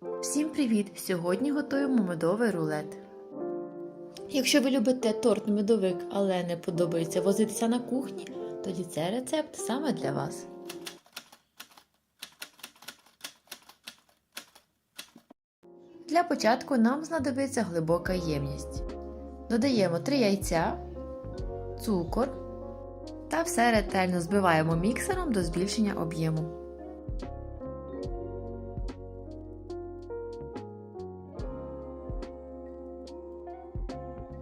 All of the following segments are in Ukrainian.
Всім привіт! Сьогодні готуємо медовий рулет. Якщо ви любите торт медовик, але не подобається возитися на кухні, тоді цей рецепт саме для вас. Для початку нам знадобиться глибока ємність. Додаємо 3 яйця, цукор та все ретельно збиваємо міксером до збільшення об'єму.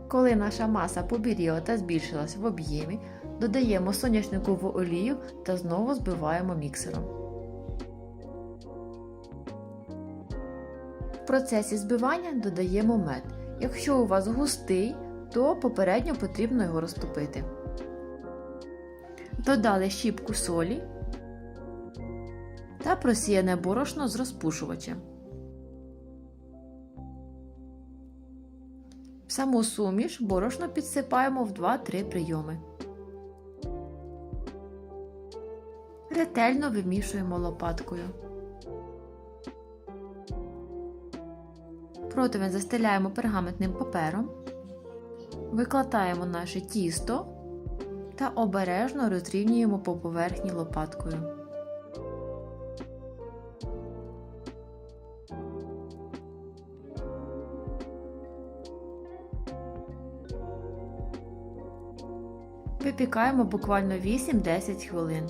Коли наша маса побіліла та збільшилась в об'ємі, додаємо соняшникову олію та знову збиваємо міксером. В процесі збивання додаємо мед. Якщо у вас густий, то попередньо потрібно його розтопити. Додали щіпку солі та просіяне борошно з розпушувачем. Саму суміш борошно підсипаємо в 2-3 прийоми. Ретельно вимішуємо лопаткою. Противень застеляємо пергаментним папером, викладаємо наше тісто та обережно розрівнюємо по поверхні лопаткою. Випікаємо буквально 8-10 хвилин.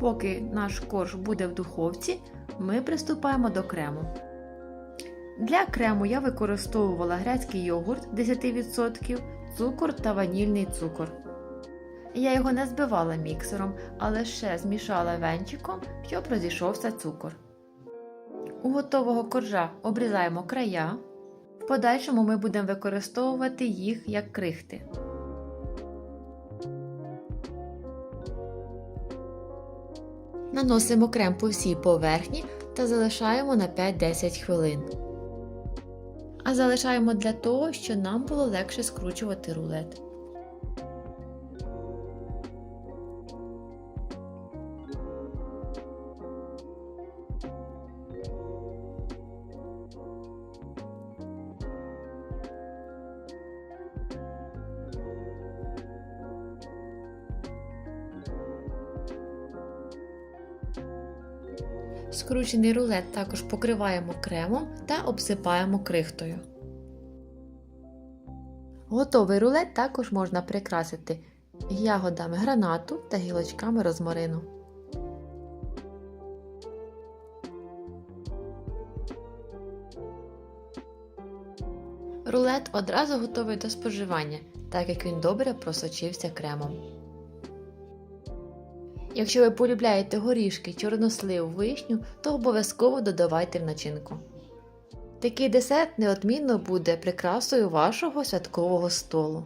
Поки наш корж буде в духовці, ми приступаємо до крему. Для крему я використовувала грецький йогурт 10%, цукор та ванільний цукор. Я його не збивала міксером, а лише змішала венчиком, щоб розійшовся цукор. У готового коржа обрізаємо края. В подальшому ми будемо використовувати їх як крихти. Наносимо крем по всій поверхні та залишаємо на 5-10 хвилин. А залишаємо для того, щоб нам було легше скручувати рулет. Скручений рулет також покриваємо кремом та обсипаємо крихтою. Готовий рулет також можна прикрасити ягодами гранату та гілочками розмарину. Рулет одразу готовий до споживання, так як він добре просочився кремом. Якщо ви полюбляєте горішки, чорнослив, вишню, то обов'язково додавайте в начинку. Такий десерт неодмінно буде прикрасою вашого святкового столу.